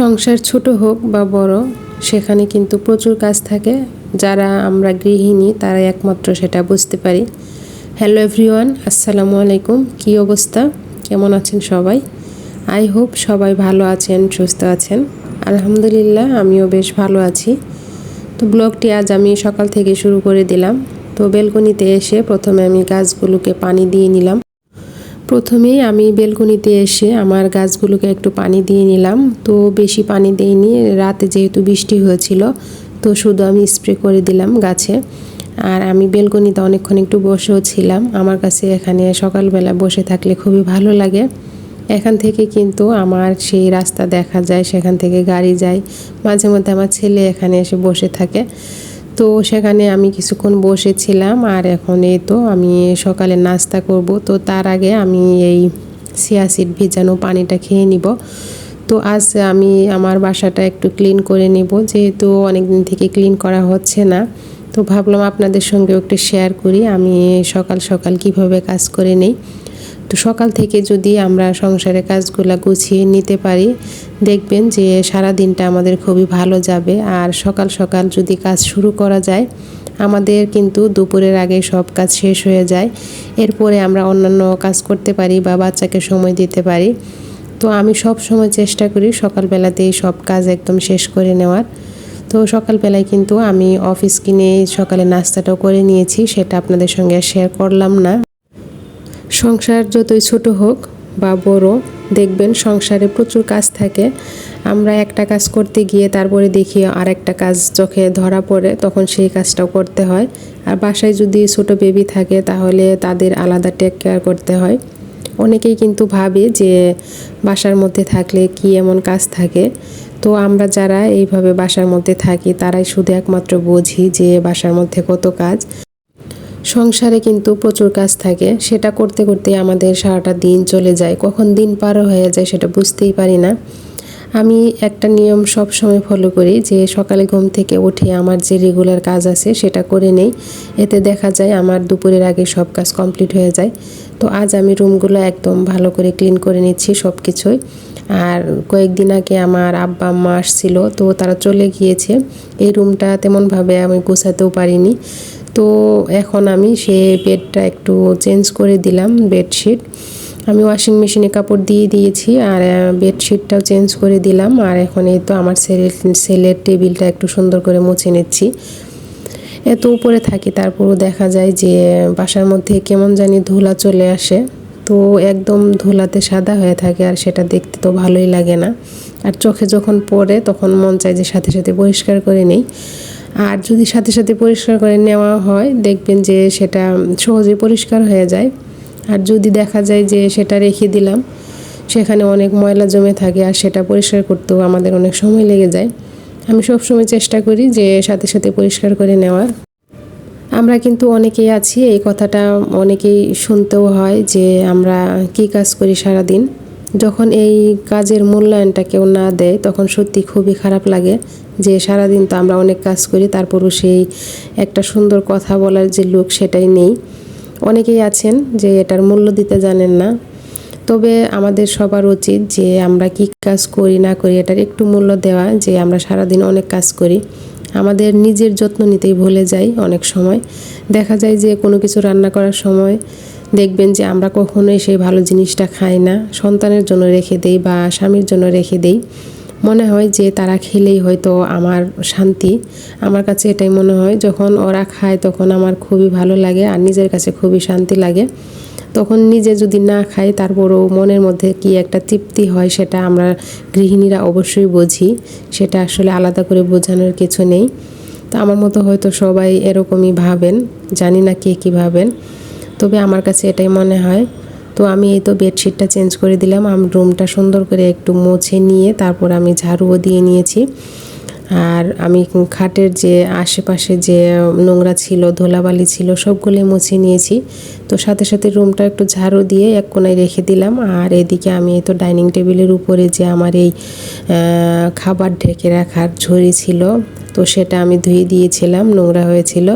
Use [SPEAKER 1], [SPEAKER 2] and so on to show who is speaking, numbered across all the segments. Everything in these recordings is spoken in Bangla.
[SPEAKER 1] সংসার ছোট হোক বা বড়, সেখানে কিন্তু প্রচুর কাজ থাকে। যারা আমরা গৃহিণী তারা একমাত্র সেটা বুঝতে পারি। হ্যালো এভরিওয়ান আসসালামু আলাইকুম। কী অবস্থা? কেমন আছেন সবাই? আই হোপ সবাই ভালো আছেন, সুস্থ আছেন। আলহামদুলিল্লাহ, আমিও বেশ ভালো আছি। তো ব্লগটি আজ আমি সকাল থেকে শুরু করে দিলাম। তো বেলকনিতে এসে প্রথমে আমি গাছগুলোকে পানি দিয়ে নিলাম। প্রথমেই আমি বেলকনিতে এসে আমার গাছগুলোকে একটু পানি দিয়ে নিলাম। তো বেশি পানি দিইনি, রাতে যেহেতু বৃষ্টি হয়েছিল, তো শুধু আমি স্প্রে করে দিলাম গাছে। আর আমি বেলকনিতে অনেকক্ষণ একটু বসেও ছিলাম। আমার কাছে এখানে সকালবেলা বসে থাকলে খুবই ভালো লাগে। এখান থেকে কিন্তু আমার সেই রাস্তা দেখা যায়, সেখান থেকে গাড়ি যায়। মাঝে মধ্যে আমার ছেলে এখানে এসে বসে থাকে। তো সেখানে আমি কিছুক্ষণ বসেছিলাম আর এখন এই তো আমি সকালে নাস্তা করব। তো তার আগে আমি এই সিয়াসিড ভিজানো পানিটা খেয়ে নিব। তো আজ আমি আমার বাসাটা একটু ক্লিন করে নিব। যেহেতু অনেক দিন থেকে ক্লিন করা হচ্ছে না, তো ভাবলাম আপনাদের সঙ্গে একটু শেয়ার করি। আমি সকাল সকাল কীভাবে কাজ করে নেই। তো সকাল থেকে যদি আমরা সংসারের কাজগুলো গুছিয়ে নিতে পারি, দেখবেন যে সারা দিনটা আমাদের খুবই ভালো যাবে। আর সকাল সকাল যদি কাজ শুরু করা যায়, আমাদের কিন্তু দুপুরের আগে সব কাজ শেষ হয়ে যায়। এরপরে আমরা অন্যান্য কাজ করতে পারি বা বাচ্চাকে সময় দিতে পারি। তো আমি সব সময় চেষ্টা করি সকালবেলাতেই সব কাজ একদম শেষ করে নেওয়ার। তো সকালবেলায় কিন্তু আমি অফিস কিনে সকালে নাস্তাটাও করে নিয়েছি, সেটা আপনাদের সঙ্গে শেয়ার করলাম না। সংসার যতই ছোট হোক বা বড়, দেখবেন সংসারে প্রচুর কাজ থাকে। আমরা একটা কাজ করতে গিয়ে তারপরে দেখি আর একটা কাজ চোখে ধরা পড়ে, তখন সেই কাজটাও করতে হয়। আর বাসায় যদি ছোট বেবি থাকে, তাহলে তাদের আলাদা টেক কেয়ার করতে হয়। অনেকেই কিন্তু ভাবে যে বাসার মধ্যে থাকলে কি এমন কাজ থাকে। তো আমরা যারা এইভাবে বাসার মধ্যে থাকি, তারাই শুধু একমাত্র বুঝি যে বাসার মধ্যে কত কাজ। সংসারে কিন্তু প্রচুর কাজ থাকে। সেটা করতে করতে আমাদের সারাটা দিন চলে যায়। কখন দিন পার হয়ে যায় সেটা বুঝতেই পারি না। আমি একটা নিয়ম সব সময় ফলো করি যে সকালে ঘুম থেকে উঠে আমার যে রেগুলার কাজ আছে সেটা করে নেই। এতে দেখা যায় আমার দুপুরের আগে সব কাজ কমপ্লিট হয়ে যায়। তো আজ আমি রুমগুলো একদম ভালো করে ক্লিন করে নিচ্ছি সব কিছুই আর কয়েকদিন আগে আমার আব্বা, আম্মা আসছিল, তো তারা চলে গিয়েছে। এই রুমটা তেমনভাবে আমি গোছাতেও পারিনি। তো এখন আমি সে বেডটা একটু চেঞ্জ করে দিলাম, বেডশিট। আমি ওয়াশিং মেশিনে কাপড় দিয়ে দিয়েছি আর বেডশিটটাও চেঞ্জ করে দিলাম আর এখন এই তো আমার সেলের সেলের টেবিলটা একটু সুন্দর করে মুছে নিচ্ছি। এত উপরে থাকি, তারপরও দেখা যায় যে বাসার মধ্যে কেমন জানি ধুলা চলে আসে। তো একদম ধুলাতে সাদা হয়ে থাকে আর সেটা দেখতে তো ভালোই লাগে না। আর চোখে যখন পড়ে তখন মন চায় যে সাথে সাথে পরিষ্কার করে নেই। আর যদি সাথে সাথে পরিষ্কার করে নেওয়া হয়, দেখবেন যে সেটা সহজে পরিষ্কার হয়ে যায়। আর যদি দেখা যায় যে সেটা রেখে দিলাম, সেখানে অনেক ময়লা জমে থাকে আর সেটা পরিষ্কার করতেও আমাদের অনেক সময় লেগে যায়। আমি সব সময় চেষ্টা করি যে সাথে সাথে পরিষ্কার করে নেওয়ার। আমরা কিন্তু অনেকেই আছি, এই কথাটা অনেকেই শুনতেও হয় যে আমরা কি কাজ করি সারা দিন যখন এই কাজের মূল্যায়নটা কেউ না দেয়, তখন সত্যি খুবই খারাপ লাগে যে সারাদিন তো আমরা অনেক কাজ করি, তারপরও সেই একটা সুন্দর কথা বলার যে লোক সেটাই নেই। অনেকেই আছেন যে এটার মূল্য দিতে জানেন না। তবে আমাদের সবার উচিত যে আমরা কি কাজ করি, না করি, এটার একটু মূল্য দেওয়া, যে আমরা সারাদিন অনেক কাজ করি। আমাদের নিজের যত্ন নিতেই ভুলে যাই অনেক সময়। দেখা যায় যে কোনো কিছু রান্না করার সময় দেখবেন যে আমরা কখনোই সেই ভালো জিনিসটা খাই না। সন্তানের জন্য রেখে দেই বা স্বামীর জন্য রেখে দেই। মনে হয় যে তারা খেলেই হয়তো আমার শান্তি। আমার কাছে এটাই মনে হয়, যখন ওরা খায় তখন আমার খুবই ভালো লাগে আর নিজের কাছে খুবই শান্তি লাগে। তখন নিজে যদি না খাই তারপরও মনের মধ্যে কি একটা তৃপ্তি হয় সেটা আমরা গৃহিণীরা অবশ্যই বুঝি। সেটা আসলে আলাদা করে বোঝানোর কিছু নেই। তো আমার মতো হয়তো সবাই এরকমই ভাবেন। জানি না কে কী ভাবেন। তবে আমার কাছে এটাই মনে হয়। তো আমি এই তো বেডশিটটা চেঞ্জ করে দিলাম। আমি, রুমটা সুন্দর করে একটু মুছে নিয়ে তারপর আমি ঝাড়ুও দিয়ে নিয়েছি। আর আমি খাটের যে আশেপাশে যে নোংরা ছিল, ধোলাবালি ছিল, সবগুলোই মুছে নিয়েছি। তো সাথে সাথে রুমটা একটু ঝাড়ু দিয়ে এক কোনায় রেখে দিলাম। আর এদিকে আমি এই তো ডাইনিং টেবিলের উপরে যে আমার এই খাবার ঢেকে রাখার ঝুড়ি ছিল, তো সেটা আমি ধুয়ে দিয়েছিলাম, নোংরা হয়েছিল।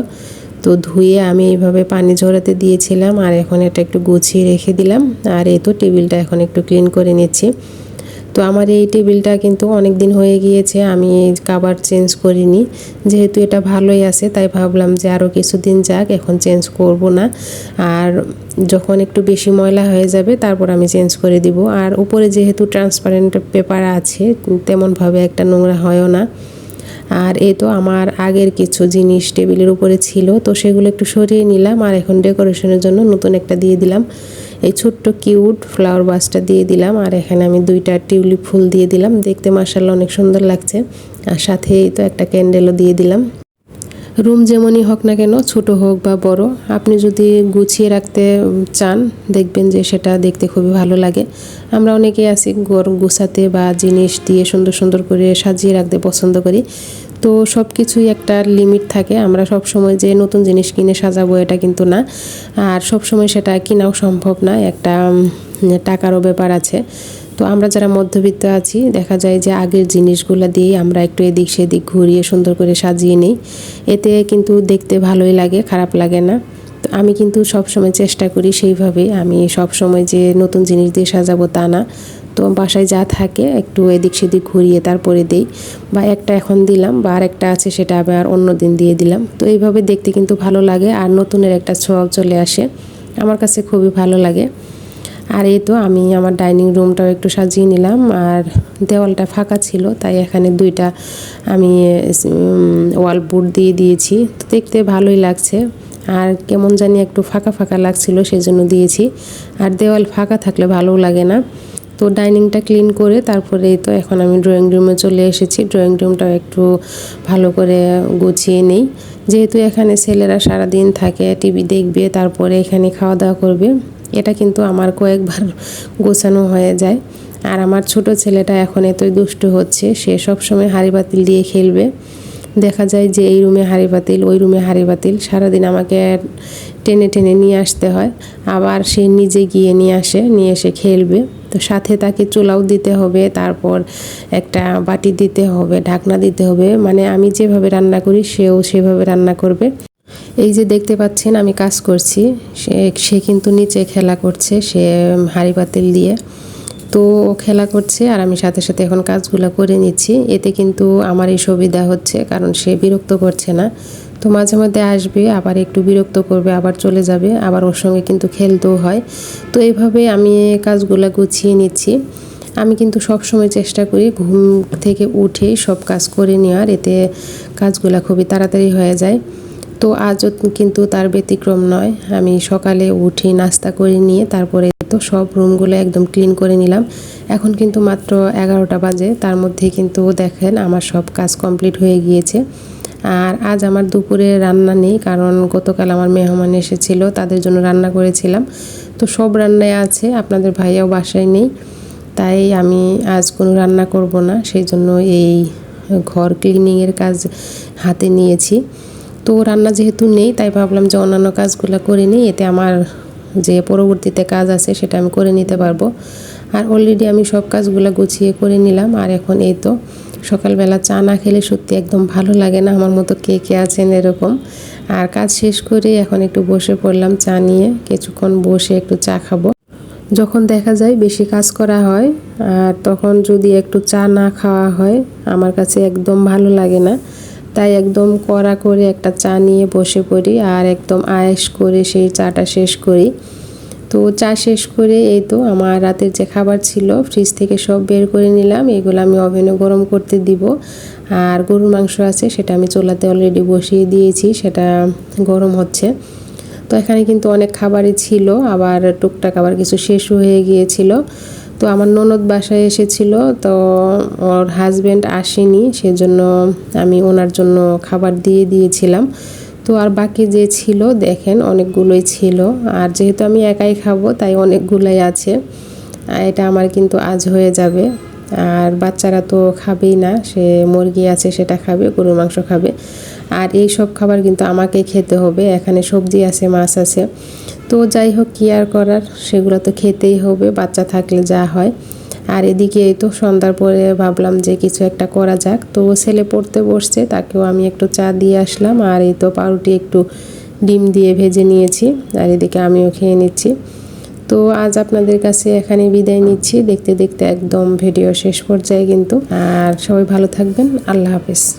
[SPEAKER 1] তো ধুয়ে আমি এইভাবে পানি ঝরাতে দিয়েছিলাম আর এখন এটা একটু গুছিয়ে রেখে দিলাম। আর এই তো টেবিলটা এখন একটু ক্লিন করে নিচ্ছি। তো আমার এই টেবিলটা কিন্তু অনেক দিন হয়ে গিয়েছে, আমি কাবার চেঞ্জ করিনি। যেহেতু এটা ভালোই আছে, তাই ভাবলাম যে আরও কিছুদিন যাক, এখন চেঞ্জ করব না। আর যখন একটু বেশি ময়লা হয়ে যাবে, তারপর আমি চেঞ্জ করে দিব। আর উপরে যেহেতু ট্রান্সপারেন্ট পেপার আছে, তেমনভাবে একটা নোংরা হয়ও না। আর এ তো আমার আগের কিছু জিনিস টেবিলের উপরে ছিল, তো সেগুলো একটু সরিয়ে নিলাম আর এখন ডেকোরেশনের জন্য নতুন একটা দিয়ে দিলাম। এই ছোট্ট কিউট ফ্লাওয়ার বাসটা দিয়ে দিলাম আর এখানে আমি দুইটা টিউলিপ ফুল দিয়ে দিলাম। দেখতে মার্শাল্লাহ অনেক সুন্দর লাগছে। আর সাথে তো একটা ক্যান্ডেলও দিয়ে দিলাম। রুম যেমনই হোক না কেন, ছোট হোক বা বড়, আপনি যদি গুছিয়ে রাখতে চান, দেখবেন যে সেটা দেখতে খুবই ভালো লাগে। আমরা অনেকেই আছি ঘর গুছাতে বা জিনিস দিয়ে সুন্দর সুন্দর করে সাজিয়ে রাখতে পছন্দ করি। তো সব কিছুই একটা লিমিট থাকে, আমরা সব সময় যে নতুন জিনিস কিনে সাজাবো এটা কিন্তু না। আর সব সময় সেটা কিনাও সম্ভব না, একটা টাকারও ব্যাপার আছে। তো আমরা যারা মধ্যবিত্ত আছি, দেখা যায় যে আগের জিনিসগুলো দিয়ে আমরা একটু এদিক সেদিক ঘুরিয়ে সুন্দর করে সাজিয়ে নিই। এতে কিন্তু দেখতে ভালোই লাগে, খারাপ লাগে না। তো আমি কিন্তু সব সময় চেষ্টা করি সেইভাবে আমি সব সময় যে নতুন জিনিস দিয়ে সাজাবো তা না। তো বাসায় যা থাকে একটু এদিক সেদিক ঘুরিয়ে তারপরে দেই। বা একটা এখন দিলাম বা আরেকটা আছে সেটা আবার অন্য দিন দিয়ে দিলাম। তো এইভাবে দেখতে কিন্তু ভালো লাগে আর নতুনের একটা ছোঁয়াও চলে আসে। আমার কাছে খুবই ভালো লাগে। আর এই তো আমি আমার ডাইনিং রুমটাও একটু সাজিয়ে নিলাম, আর দেওয়ালটা ফাঁকা ছিল, তাই এখানে দুইটা আমি ওয়াল বোর্ড দিয়ে দিয়েছি। তো দেখতে ভালোই লাগছে, আর কেমন জানি একটু ফাঁকা ফাঁকা লাগছিল সেই জন্য দিয়েছি। আর দেওয়াল ফাঁকা থাকলে ভালোও লাগে না। তো ডাইনিংটা ক্লিন করে তারপরে তো এখন আমি ড্রয়িং রুমে চলে এসেছি। ড্রয়িং রুমটাও একটু ভালো করে গুছিয়ে নেই। যেহেতু এখানে ছেলেরা সারাদিন থাকে, টিভি দেখবে, তারপরে এখানে খাওয়া দাওয়া করবে। এটা কিন্তু আমার কয়েকবার গোছানো হয়ে যায়। আর আমার ছোট ছেলেটা এখন এতই দুষ্ট হচ্ছে, সে সব সময় হাড়ি বাতিল দিয়ে খেলবে। দেখা যায় যে এই রুমে হাড়ি বাতিল, ওই রুমে হাড়ি বাতিল। সারাদিন আমাকে টেনে টেনে নিয়ে আসতে হয়। আবার সে নিজে গিয়ে নিয়ে আসে, নিয়ে এসে খেলবে। তো সাথে তাকে চুলাও দিতে হবে, তারপর একটা বাটি দিতে হবে, ঢাকনা দিতে হবে। মানে আমি যেভাবে রান্না করি, সেও সেভাবে রান্না করবে। এই যে দেখতে পাচ্ছেন, আমি কাজ করছি। সে সে কিন্তু নিচে খেলা করছে, সে হাঁড়ি পাতিল দিয়ে। তো ও খেলা করছে আর আমি সাথে সাথে এখন কাজগুলো করে নিচ্ছি। এতে কিন্তু আমার এই সুবিধা হচ্ছে, কারণ সে বিরক্ত করছে না। তো মাঝে মধ্যে আসবে, আবার একটু বিরক্ত করবে, আবার চলে যাবে, আবার ওর সঙ্গে কিন্তু খেলতেও হয়। তো এইভাবে আমি কাজগুলো গুছিয়ে নিচ্ছি। আমি কিন্তু সব সময় চেষ্টা করি ঘুম থেকে উঠে সব কাজ করে নেওয়ার, এতে কাজগুলো খুবই তাড়াতাড়ি হয়ে যায়। তো আজও কিন্তু তার ব্যতিক্রম নয়। আমি সকালে উঠি, নাস্তা করে নিয়ে তারপরে তো সব রুমগুলো একদম ক্লিন করে নিলাম। এখন কিন্তু মাত্র এগারোটা বাজে, তার মধ্যে কিন্তু দেখেন আমার সব কাজ কমপ্লিট হয়ে গিয়েছে। আর আজ আমার দুপুরে রান্না নেই, কারণ গতকাল আমার মেহমান এসেছিল, তাদের জন্য রান্না করেছিলাম। তো সব রান্নায় আছে, আপনাদের ভাইয়াও বাসায় নেই, তাই আমি আজ কোনো রান্না করব না। সেই জন্য এই ঘর ক্লিনিংয়ের কাজ হাতে নিয়েছি। তো রান্না যেহেতু নেই, তাই ভাবলাম যে অন্যান্য কাজগুলো করে নিই, এতে আমার যে পরবর্তীতে কাজ আছে সেটা আমি করে নিতে পারব। আর অলরেডি আমি সব কাজগুলো গুছিয়ে করে নিলাম, আর এখন এই তো সকালবেলা চা না খেলে সত্যি একদম ভালো লাগে না, আমার মতো কে কে আছেন এরকম। আর কাজ শেষ করে এখন একটু বসে পড়লাম চা নিয়ে, কিছুক্ষণ বসে একটু চা খাব। যখন দেখা যায় বেশি কাজ করা হয়, আর তখন যদি একটু চা না খাওয়া হয়, আমার কাছে একদম ভালো লাগে না। তাই একদম কড়া করে একটা চা নিয়ে বসে পড়ি আর একদম আয়েস করে সেই চাটা শেষ করি। তো চা শেষ করে এই তো আমার রাতের যে খাবার ছিল ফ্রিজ থেকে সব বের করে নিলাম। এগুলো আমি ওভেনে গরম করতে দিব। আর গরুর মাংস আছে, সেটা আমি চোলাতে অলরেডি বসিয়ে দিয়েছি, সেটা গরম হচ্ছে। তো এখানে কিন্তু অনেক খাবারই ছিল, আবার টুকটাক আবার কিছু শেষও হয়ে গিয়েছিল। তো আমার ননদ বাসায় এসেছিল, তো ওর হাজব্যান্ড আসেনি, সেজন্য আমি ওনার জন্য খাবার দিয়ে দিয়েছিলাম। তো আর বাকি যে ছিল, দেখেন অনেকগুলোই ছিল। আর যেহেতু আমি একাই খাব, তাই অনেকগুলোই আছে। এটা আমার কিন্তু আজ হয়ে যাবে। আর বাচ্চারা তো খাবেই না, সে মুরগি আছে, সেটা খাবে, গরুর মাংস খাবে। আর এই সব খাবার কিন্তু আমাকে খেতে হবে। এখানে সবজি আছে, মাছ আছে। তো যাই হোক, কি আর করার? সেগুলো তো খেতেই হবে, বাচ্চা থাকলে যা হয়। আর এদিকে এই তো সন্ধ্যার পরে ভাবলাম যে কিছু একটা করা যাক। তো ছেলে পড়তে বসছে, তাকেও আমি একটু চা দিয়ে আসলাম। আর এই তো পাউরুটি একটু ডিম দিয়ে ভেজে নিয়েছি। আর এদিকে আমিও খেয়ে নিচ্ছি। তো আজ আপনাদের কাছে এখানে বিদায় নিচ্ছি। দেখতে দেখতে একদম ভিডিও শেষ পর্যায়ে কিন্তু। আর সবাই ভালো থাকবেন। আল্লাহ হাফেজ।